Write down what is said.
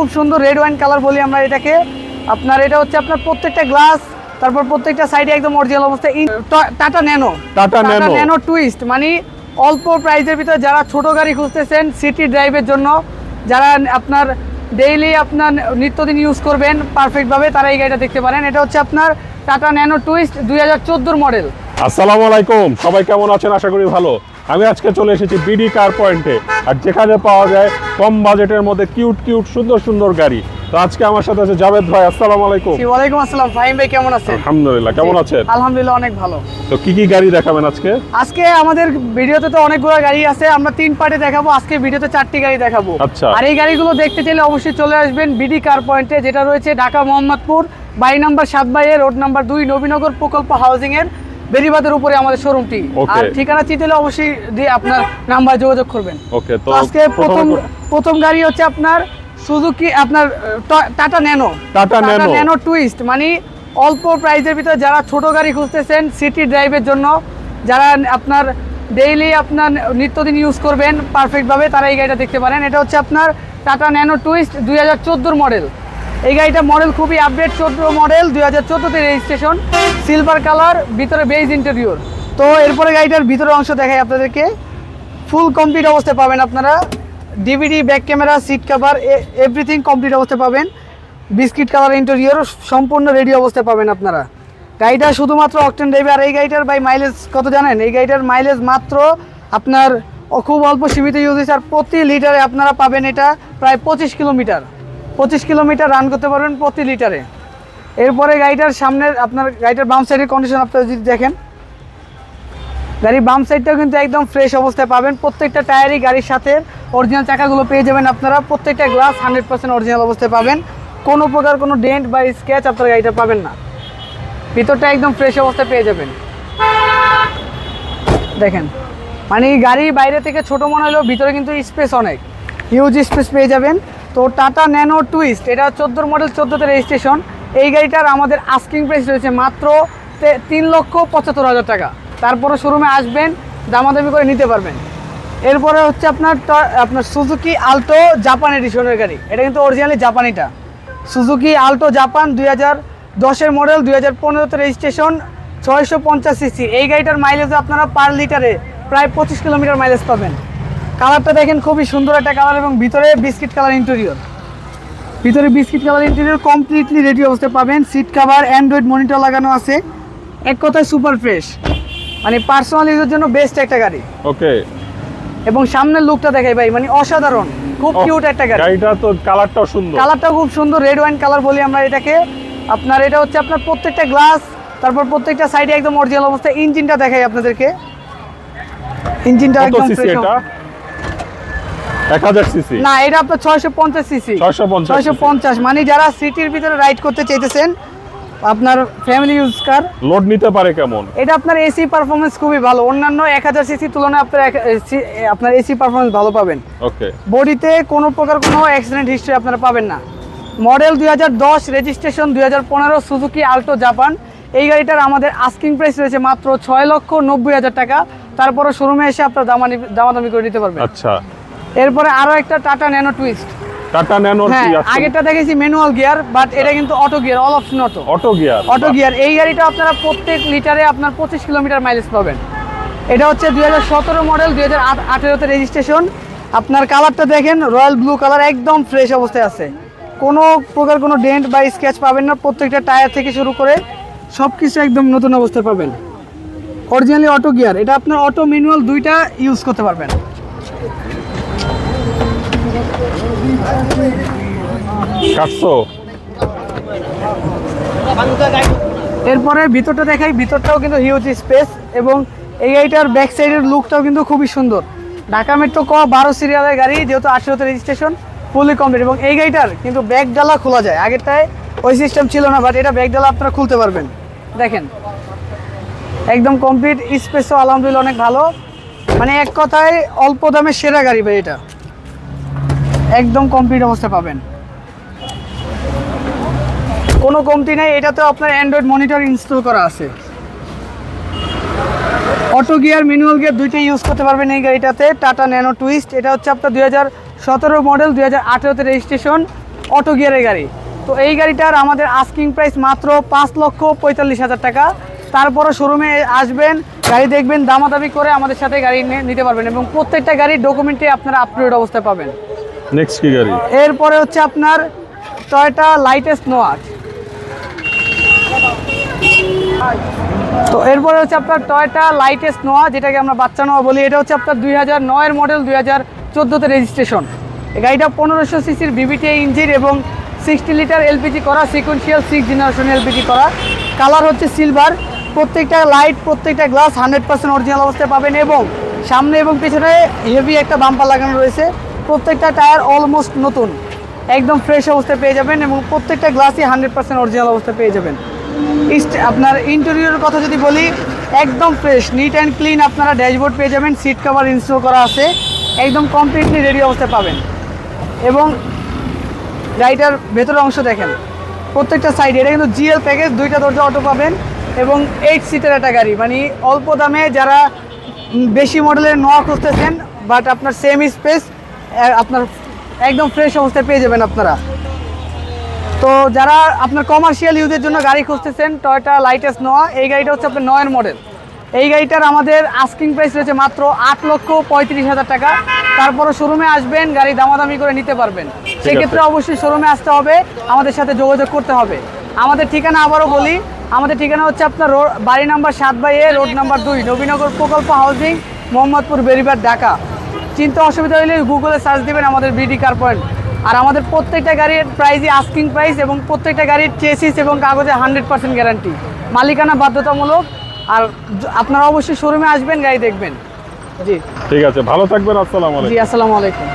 খুব সুন্দর red wine colour বলি আমরা এটাকে। আপনার এটা হচ্ছে আপনার প্রত্যেকটা গ্লাস তারপর প্রত্যেকটা সাইডে একদম অরিজিনাল অবস্থায় Tata Nano. Tata Nano. Nano twist মানে অল্প প্রাইসের ভিতরে যারা ছোট গাড়ি খুঁজতেছেন সিটি ড্রাইভের জন্য যারা আপনার ডেইলি আপনার নিত্যদিন ইউজ করবেন পারফেক্টভাবে তারা এই গাড়িটা দেখতে পারেন। এটা হচ্ছে আপনার টাটা ন্যানো টুইস্ট দুই হাজার মডেল আসসালামু আলাইকুম। সবাই কেমন আছেন? আশা করি ভালো। আমি আজকে চলে এসেছি বিডি কার পয়েন্টে আর যেখানে পাওয়া যায় কম বাজেটের মধ্যে কিউট কিউট সুন্দর সুন্দর গাড়ি। তো আজকে আমার সাথে আছে জাভেদ ভাই আসসালামু আলাইকুম। আসসালাম। ফাহিম ভাই কেমন আছেন? আলহামদুলিল্লাহ কেমন আছেন? আলহামদুলিল্লাহ অনেক ভালো। তো কি কি গাড়ি দেখাবেন আজকে? আজকে আমাদের ভিডিওতে তো অনেকগুলো গাড়ি আছে। আমরা তিন পার্টে দেখাবো। আজকে ভিডিওতে চারটি গাড়ি দেখাবো। আচ্ছা। আর এই গাড়িগুলো দেখতে চাইলে অবশ্যই চলে আসবেন বিডি কার পয়েন্টে যেটা রয়েছে ঢাকা মোহাম্মদপুর বাড়ি নাম্বার সাত বাইয়ে রোড নাম্বার দুই নবীনগর প্রকল্প হাউজিং এর। বেরিবাদের উপরে আমাদের শোরুমটি. আর ঠিকানা চিনতে হলে অবশ্যই দিয়ে আপনার নাম্বার যোগাযোগ করবেন। ওকে তো আজকে প্রথম প্রথম গাড়ি হচ্ছে আপনার সুজুকি আপনার Tata Nano Tata Nano Nano twist মানে অল্প প্রাইসের ভিতরে যারা ছোট গাড়ি খুঁজতেছেন সিটি ড্রাইভের জন্য যারা আপনার ডেইলি আপনার নিত্যদিন ইউজ করবেন পারফেক্টভাবে তারা এই গাড়িটা দেখতে পারেন। এটা হচ্ছে আপনার টাটা ন্যানো টুইস্ট দুই হাজার মডেল এই গাড়িটা মডেল খুবই আপডেট চোদ্দ মডেল দুই হাজার চোদ্দোতে রেজিস্ট্রেশন সিলভার কালার ভিতরে বেজ ইন্টেরিয়র তো এরপরে গাড়িটার ভিতরের অংশ দেখাই আপনাদেরকে। ফুল কমপ্লিট অবস্থায় পাবেন আপনারা। DVD back camera seat cover everything complete অবস্থায় পাবেন। বিস্কিট কালার ইন্টেরিয়র সম্পূর্ণ রেডি অবস্থায় পাবেন আপনারা। গাড়িটা শুধুমাত্র অকটেন ড্রাইভে আর এই গাড়িটার বাই মাইলেজ কত জানেন? এই গাড়িটার মাইলেজ মাত্র আপনার খুব অল্প সীমিত ইউজ হয়েছে আর প্রতি লিটারে আপনারা পাবেন এটা প্রায় পঁচিশ কিলোমিটার পঁচিশ কিলোমিটার রান করতে পারবেন প্রতি লিটারে এরপরে গাড়িটার সামনের আপনার গাড়িটার বাম সাইডের কন্ডিশন আপনারা যদি দেখেন, গাড়ির বাম সাইডটাও কিন্তু একদম ফ্রেশ অবস্থায় পাবেন। প্রত্যেকটা টায়ারই গাড়ির সাথে অরিজিনাল চাকাগুলো পেয়ে যাবেন আপনারা। প্রত্যেকটা গ্লাস হান্ড্রেড পার্সেন্ট অরিজিনাল অবস্থায় পাবেন। কোনো প্রকার কোনো ডেন্ট বা স্ক্র্যাচ আপনারা গাড়িটা পাবেন না। ভিতরটা একদম ফ্রেশ অবস্থায় পেয়ে যাবেন। দেখেন মানে গাড়ি বাইরে থেকে ছোট মনে হলেও ভিতরে কিন্তু স্পেস অনেক। হিউজ স্পেস পেয়ে যাবেন। তো টাটা ন্যানো টুইস্ট, এটা চোদ্দোর মডেল চোদ্দোতে রেজিস্ট্রেশন এই গাড়িটার আমাদের আস্কিং প্রাইস রয়েছে মাত্র তিন লক্ষ পঁচাত্তর হাজার টাকা। তারপরে শোরুমে আসবেন, দামাদামি করে নিতে পারবেন। এরপরে হচ্ছে আপনার আপনার সুজুকি আলটো জাপান এডিশনের গাড়ি। এটা কিন্তু অরিজিনালি জাপানিটা সুজুকি আলটো জাপান দুই হাজার দশের মডেল দুই হাজার পনেরোতে রেজিস্ট্রেশন ছয়শো পঞ্চাশ সিসি এই গাড়িটার মাইলেজ আপনারা পার লিটারে প্রায় পঁচিশ কিলোমিটার মাইলেজ পাবেন। কালারটা দেখেন খুবই সুন্দর একটা কালার এবং ভিতরে বিস্কিট কালার ইন্টেরিয়র ভিতরে biscuit colour interior completely ready অবস্থায় পাবেন। সিট কাভার অ্যান্ড্রয়েড মনিটর লাগানো আছে। এক কথায় সুপার ফ্রেশ মানে পার্সোনাল ইউজের জন্য বেস্ট একটা গাড়ি। ওকে এবং সামনের লুকটা দেখাই ভাই মানে অসাধারণ। খুব oh, কিউট একটা গাড়ি। গাড়িটা তো কালারটাও সুন্দর। কালারটা খুব সুন্দর রেড ওয়াইন কালার বলি আমরা এটাকে। আপনার এটা হচ্ছে আপনার প্রত্যেকটা গ্লাস তারপর প্রত্যেকটা সাইডে একদম অরিজিনাল অবস্থায়। ইঞ্জিনটা দেখাই আপনাদেরকে। ইঞ্জিনটা একদম ফ্রেশ না এটা আপনার 650 সিসি। মানে যারা সিটির ভিতরে রাইড করতে চাইতেছেন আপনার ফ্যামিলি ইউজ কার লোড নিতে পারে কেমন? এটা আপনার এসি পারফরমেন্স খুবই ভালো। অন্যান্য 1000 সিসি তুলনায় আপনার আপনার এসি পারফরমেন্স ভালো পাবেন। ওকে বডিতে কোনো প্রকার কোনো অ্যাক্সিডেন্ট হিস্ট্রি আপনারা পাবেন না। Model 2010 registration 2015 Suzuki Alto Japan এই গাড়িটার আমাদের আস্কিং প্রাইস রয়েছে মাত্র ছয় লক্ষ নব্বই হাজার টাকা। তারপরে শোরুমে এসে আপনার দামানি দামাদামি করে নিতে পারবেন। আচ্ছা। এরপরে আরও একটা Tata Nano twist Tata Nano হ্যাঁ আগেরটা দেখেছি ম্যানুয়াল গিয়ার বাট এটা কিন্তু auto gear all option auto auto gear auto gear এই গাড়িটা আপনারা প্রত্যেক লিটারে আপনার পঁচিশ কিলোমিটার মাইলেজ পাবেন। এটা হচ্ছে দুই হাজার সতেরো মডেল দুই হাজার আঠেরোতে রেজিস্ট্রেশন আপনার কালারটা দেখেন রয়্যাল ব্লু কালার একদম ফ্রেশ অবস্থায় আছে। কোনো প্রকার কোনো ডেন্ট বা স্ক্র্যাচ পাবেন না প্রত্যেকটা টায়ার থেকে শুরু করে সব কিছু একদম নতুন অবস্থায় পাবেন। অরিজিনালি অটো গিয়ার এটা আপনার অটো ম্যানুয়াল দুইটা ইউজ করতে পারবেন। এরপরে ভিতরটা দেখাই, ভিতরটাও কিন্তু হিউজ স্পেস এবং এই গাড়িটার ব্যাক সাইডের লুকটাও কিন্তু খুবই সুন্দর। ঢাকা মেট্রো ক, বারো সিরিয়ালের গাড়ি, যেহেতু আঠেরোতে রেজিস্ট্রেশন ফুলি কমপ্লিট এবং এই গাড়িটার কিন্তু ব্যাগ ডালা খোলা যায়। আগেরটায় ওই সিস্টেম ছিল না বাট এটা ব্যাগ ডালা আপনারা খুলতে পারবেন। দেখেন, একদম কমপ্লিট স্পেসও আলহামদুলিল্লাহ অনেক ভালো। মানে এক কথায় অল্প দামে সেরা গাড়ি ভাই এটা। একদম কমপ্লিট অবস্থা পাবেন। কোনো কমতি নেই, এটাতেও আপনার অ্যান্ড্রয়েড মনিটর ইনস্টল করা আছে। অটো গিয়ার ম্যানুয়াল গিয়ার দুইটাই ইউজ করতে পারবেন এই গাড়িটাতে টাটা ন্যানো টুইস্ট এটা হচ্ছে আপনার দুই হাজার সতেরো মডেল দুই হাজার আঠেরোতে রেজিস্ট্রেশন অটো গিয়ারের গাড়ি। তো এই গাড়িটার আমাদের আস্কিং প্রাইস মাত্র পাঁচ লক্ষ পঁয়তাল্লিশ হাজার টাকা। তারপরে শোরুমে আসবেন, গাড়ি দেখবেন, দামাদামি করে আমাদের সাথে গাড়ি নিতে পারবেন এবং প্রত্যেকটা গাড়ির ডকুমেন্টে আপনারা আপলোড অবস্থায় পাবেন। নেক্সট কি গাড়ি? এরপরে হচ্ছে আপনার টয়টা লাইটেস্ট নোয়াট তো এরপরে হচ্ছে আপনার টয়টা লাইটেস্ট নোয়া যেটাকে আমরা বাচ্চা নোয়া বলি, এটা হচ্ছে আপনার দুই হাজার নয়ের মডেল দুই হাজার চোদ্দোতে রেজিস্ট্রেশন এই গাড়িটা পনেরোশো সিসির বিবিটিআই ইঞ্জিন এবং সিক্সটি লিটার এলপিজি করা সিকুয়েন্সিয়াল সিক্স জেনারেশন এলপিজি করা। কালার হচ্ছে সিলভার প্রত্যেকটা লাইট প্রত্যেকটা গ্লাস হান্ড্রেড পার্সেন্ট অরিজিনাল অবস্থায় পাবেন এবং সামনে এবং পিছনে হেভি একটা বাম্পার লাগানো রয়েছে। প্রত্যেকটা টায়ার অলমোস্ট নতুন। একদম ফ্রেশ অবস্থায় পেয়ে যাবেন এবং প্রত্যেকটা গ্লাসই হান্ড্রেড পার্সেন্ট অরিজিনাল অবস্থায় পেয়ে যাবেন। আপনার ইন্টেরিয়রের কথা যদি বলি, একদম ফ্রেশ নিট অ্যান্ড ক্লিন আপনারা ড্যাশবোর্ড পেয়ে যাবেন সিট কভার ইনস্টল করা আছে, একদম কমপ্লিটলি রেডি অবস্থায় পাবেন। এবং গাড়িটার ভেতরের অংশ দেখেন, প্রত্যেকটা সাইডে এটা কিন্তু জিএল প্যাকেজ দুইটা দরজা অটো পাবেন এবং এইট সিটের একটা গাড়ি। মানে অল্প দামে যারা বেশি মডেলের নোয়া খুঁজতেছেন বাট আপনার সেম স্পেস আপনার একদম ফ্রেশ অবস্থায় পেয়ে যাবেন আপনারা। তো যারা আপনার কমার্শিয়াল ইউজের জন্য গাড়ি খুঁজতেছেন টয়টা লাইটেস্ট নোয়া এই গাড়িটা হচ্ছে আপনার নয়ের মডেল এই গাড়িটার আমাদের আস্কিং প্রাইস রয়েছে মাত্র আট লক্ষ পঁয়ত্রিশ হাজার টাকা। তারপরে শোরুমে আসবেন গাড়ি দামাদামি করে নিতে পারবেন। সেক্ষেত্রে অবশ্যই শোরুমে আসতে হবে আমাদের সাথে যোগাযোগ করতে হবে। আমাদের ঠিকানা আবারও বলি আমাদের ঠিকানা হচ্ছে আপনার বাড়ি নাম্বার সাত বাই এ রোড নাম্বার দুই নবীনগর প্রকল্প হাউজিং মোহাম্মদপুর বেরিবার ঢাকা। চিন্তা অসুবিধা হলে গুগলে সার্চ দেবেন আমাদের বিডি কার পয়েন্ট আর আমাদের প্রত্যেকটা গাড়ির প্রাইজই আস্কিং প্রাইস এবং প্রত্যেকটা গাড়ির চেসিস এবং কাগজে হান্ড্রেড পার্সেন্ট গ্যারান্টি মালিকানা বাধ্যতামূলক। আর আপনারা অবশ্যই শোরুমে আসবেন গাড়ি দেখবেন। জি। ঠিক আছে ভালো থাকবেন আসসালামু আলাইকুম। জি আসসালামু আলাইকুম।